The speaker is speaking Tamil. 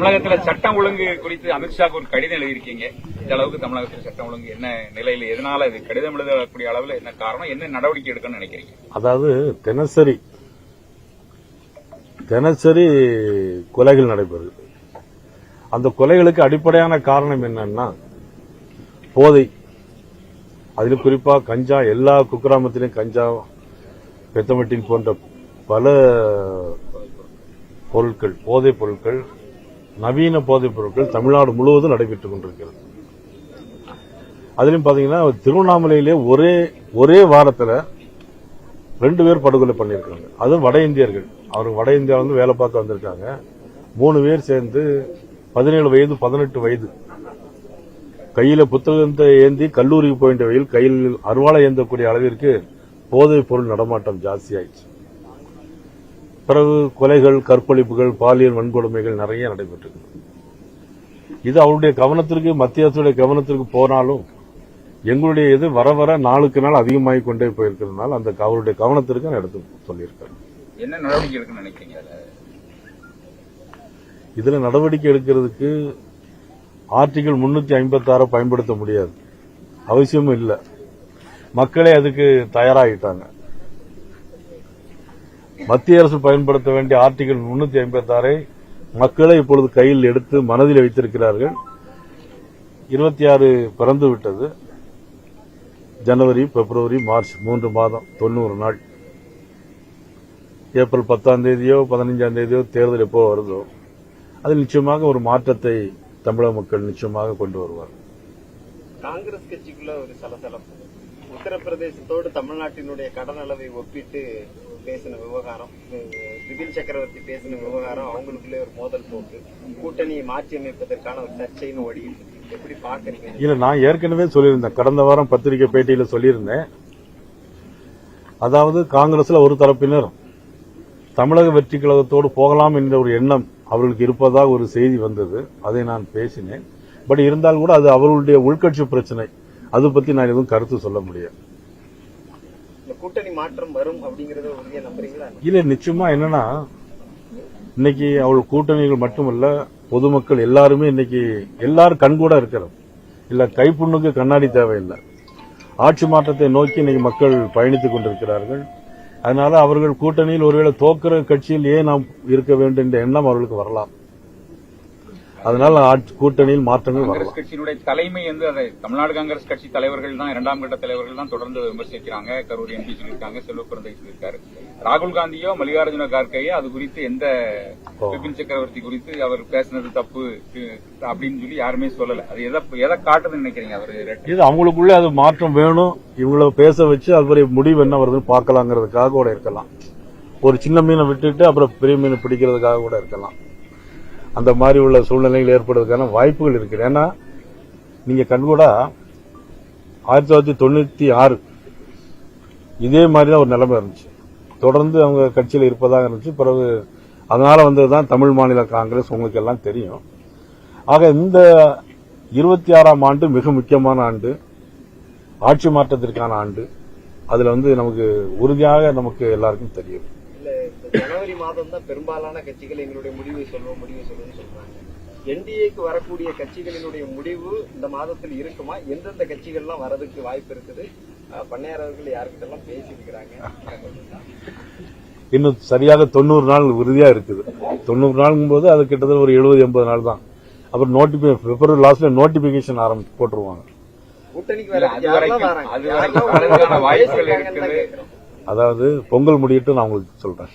தமிழகத்துல சட்டம் ஒழுங்கு குறித்து அமித்ஷாக்கு ஒரு கடிதம் எழுதியிருக்கீங்க. இந்த அளவுக்கு தமிழகத்துல சட்டம் ஒழுங்கு என்ன நிலையில எதனால இது கடிதம் எழுதக்கூடிய அளவுல என்ன காரணம் என்ன நடவடிக்கை எடுக்கணும்னு நினைக்கிறீங்க? அதாவது தினசரி தினசரி கொலைகள் நடைபெறுது. அந்த கொலைகளுக்கு அடிப்படையான காரணம் என்னன்னா போதை. அதில் குறிப்பா கஞ்சா எல்லா குக்கிராமத்திலும் கஞ்சா பெத்தமட்டின் போன்ற பல பொருட்கள் போதைப் பொருட்கள் நவீன போதைப் பொருட்கள் தமிழ்நாடு முழுவதும் நடைபெற்றுக் கொண்டிருக்கிறது. அதிலும் பாத்தீங்கன்னா திருவண்ணாமலையிலே ஒரே ஒரே வாரத்துல ரெண்டு பேர் படுகொலை பண்ணியிருக்காங்க. அதுவும் வட இந்தியர்கள். அவர் வட இந்தியா வேலை பார்க்க வந்திருக்காங்க. மூணு பேர் சேர்ந்து பதினேழு வயது பதினெட்டு வயது. கையில புத்தகத்தை ஏந்தி கல்லூரிக்கு போயின்ற வகையில் கையில் அருவாளை ஏந்தக்கூடிய அளவிற்கு போதைப் பொருள் நடமாட்டம் ஜாஸ்தி ஆயிடுச்சு பிறகு கொலைகள் கற்பழிப்புகள் பாலியல் வன்கொடுமைகள் நிறைய நடைபெற்றது இது அவருடைய கவனத்திற்கு மத்திய அரசுடைய கவனத்திற்கு போனாலும் எங்களுடைய இது வர வர நாளுக்கு நாள் அதிகமாகிக் கொண்டே போயிருக்கிறதுனால அந்த அவருடைய கவனத்திற்கு நான் எடுத்து சொல்லியிருக்காரு என்ன நடவடிக்கை எடுக்கணும்னு நினைக்கிறீங்க? இதுல நடவடிக்கை எடுக்கிறதுக்கு ஆர்டிகல் முன்னூத்தி ஐம்பத்தி ஆறை பயன்படுத்த முடியாது. அவசியமும் இல்லை. மக்களே அதுக்கு தயாராகிட்டாங்க. மத்திய அரசு பயன்படுத்த வேண்டிய ஆர்டிகல் முன்னூத்தி ஐம்பத்தி ஆறை மக்களை இப்பொழுது கையில் எடுத்து மனதில் வைத்திருக்கிறார்கள். இருபத்தி ஆறு பிறந்து விட்டது. ஜனவரி பிப்ரவரி மார்ச் மூன்று மாதம் தொண்ணூறு நாள். ஏப்ரல் பத்தாம் தேதியோ பதினஞ்சாம் தேதியோ தேர்தல் எப்போ வருதோ அது நிச்சயமாக ஒரு மாற்றத்தை தமிழக மக்கள் நிச்சயமாக கொண்டு வருவார் காங்கிரஸ் கட்சிக்குள்ள ஒரு சலசலப்பு உத்தரப்பிரதேசத்தோடு தமிழ்நாட்டினுடைய கடன் அளவை ஒப்பிட்டு பேசின விவகாரம் பிபின் சக்கரவர்த்தி பேசின விவகாரம் அவங்களுக்குள்ளே ஒரு மோதல் போக்கு. கூட்டணியை மாற்றி அமைப்பதற்கான ஒரு சர்ச்சைன்னு ஓடிட்டு எப்படி பாக்குறீங்க இல்ல நான் ஏற்கனவே சொல்லியிருந்தேன். கடந்த வாரம் பத்திரிகை பேட்டியில சொல்லியிருந்தேன். அதாவது காங்கிரஸ்ல ஒரு தரப்பினர் தமிழக வெற்றி கழகத்தோடு போகலாம் என்ற ஒரு எண்ணம் அவர்களுக்கு இருப்பதாக ஒரு செய்தி வந்தது. அதை நான் பேசினேன். பட் இருந்தால் கூட அது அவர்களுடைய உள்கட்சி பிரச்சனை. அது பத்தி நான் எதுவும் கருத்து சொல்ல முடியாது. கூட்டணி மாற்றம் வரும் அப்படிங்கறத உறுதியா நம்புறீங்களா? இல்ல நிச்சயமா என்னன்னா இன்னைக்கு அவள் கூட்டணிகள் மட்டுமல்ல பொதுமக்கள் எல்லாருமே இன்னைக்கு எல்லாரும் கண்கூட இருக்கிறோம் இல்ல கைப்புண்ணுக்கு கண்ணாடி தேவையில்லை. ஆட்சி மாற்றத்தை நோக்கி இன்னைக்கு மக்கள் பயணித்துக் கொண்டிருக்கிறார்கள். அதனால அவர்கள் கூட்டணியில் ஒருவேளை தோக்கிற கட்சியில் ஏன் நாம் இருக்க வேண்டும் என்ற எண்ணம் அவர்களுக்கு வரலாம். அதனால கூட்டணியில் மாற்றங்கள் காங்கிரஸ் கட்சியினுடைய தலைமை வந்து அதை தமிழ்நாடு காங்கிரஸ் கட்சி தலைவர்கள் தான் இரண்டாம் கட்ட தலைவர்கள் தான் தொடர்ந்து விமர்சிக்கிறாங்க. கரூர் எம்பி சொல்லியிருக்காங்க செல்வ பிறந்தை சொல்லியிருக்காரு. ராகுல் காந்தியோ மல்லிகார்ஜுன கார்கேயோ அது குறித்து எந்த பிபின் சக்கரவர்த்தி குறித்து அவர் பேசினது தப்பு அப்படின்னு சொல்லி யாருமே சொல்லல. அது எதை எதை காட்டுதுன்னு நினைக்கிறீங்க அவர் இது அவங்களுக்குள்ள அது மாற்றம் வேணும். இவங்கள பேச வச்சு அதுவரை முடிவு என்ன வருதுன்னு பார்க்கலாங்கிறதுக்காக கூட இருக்கலாம். ஒரு சின்ன மீனை விட்டுட்டு அப்புறம் பெரிய மீனை பிடிக்கிறதுக்காக கூட இருக்கலாம். அந்த மாதிரி உள்ள சூழ்நிலைகள் ஏற்படுறதுக்கான வாய்ப்புகள் இருக்குது. ஏன்னா நீங்கள் கண்கூடா ஆயிரத்தி தொள்ளாயிரத்தி தொண்ணூற்றி ஆறு இதே மாதிரி தான் ஒரு நிலைமை இருந்துச்சு. தொடர்ந்து அவங்க கட்சியில் இருப்பதாக இருந்துச்சு. பிறகு அதனால் வந்தது தான் தமிழ் மாநில காங்கிரஸ் உங்களுக்கு எல்லாம் தெரியும். ஆக இந்த இருபத்தி ஆறாம் ஆண்டு மிக முக்கியமான ஆண்டு ஆட்சி மாற்றத்திற்கான ஆண்டு. அதில் வந்து நமக்கு உறுதியாக நமக்கு எல்லாருக்கும் தெரியும். இல்ல இந்த ஜனவரி மாதம் தான் பெரும்பாலான கட்சிகள் எங்களுடைய முடிவை சொல்லுவோம் முடிவை சொல்லுவோம்னு சொல்றாங்க. என்டிஏக்கு வரக்கூடிய கட்சிகளினுடைய முடிவு இந்த மாதத்தில் இருக்குமா? எந்தெந்த கட்சிகள்லாம் வரதுக்கு வாய்ப்பு இருக்குது? அஹ், பண்ணையார் அவர்கள் யாருக்கிட்ட எல்லாம் பேசியிருக்கிறாங்க. இன்னும் சரியாக தொண்ணூறு நாள் உறுதியா இருக்குது. தொண்ணூறு நாளுங்கும் போது அது கிட்டத்தட்ட ஒரு எழுபது எண்பது நாள் தான். அப்புறம் நோட்டிபி பிப்ரவரி லாஸ்ட்ல நோட்டிபிகேஷன் ஆரம்பி போட்டுருவாங்க. கூட்டணிக்கு அதாவது பொங்கல் முடியட்டும் நான் உங்களுக்கு சொல்கிறேன்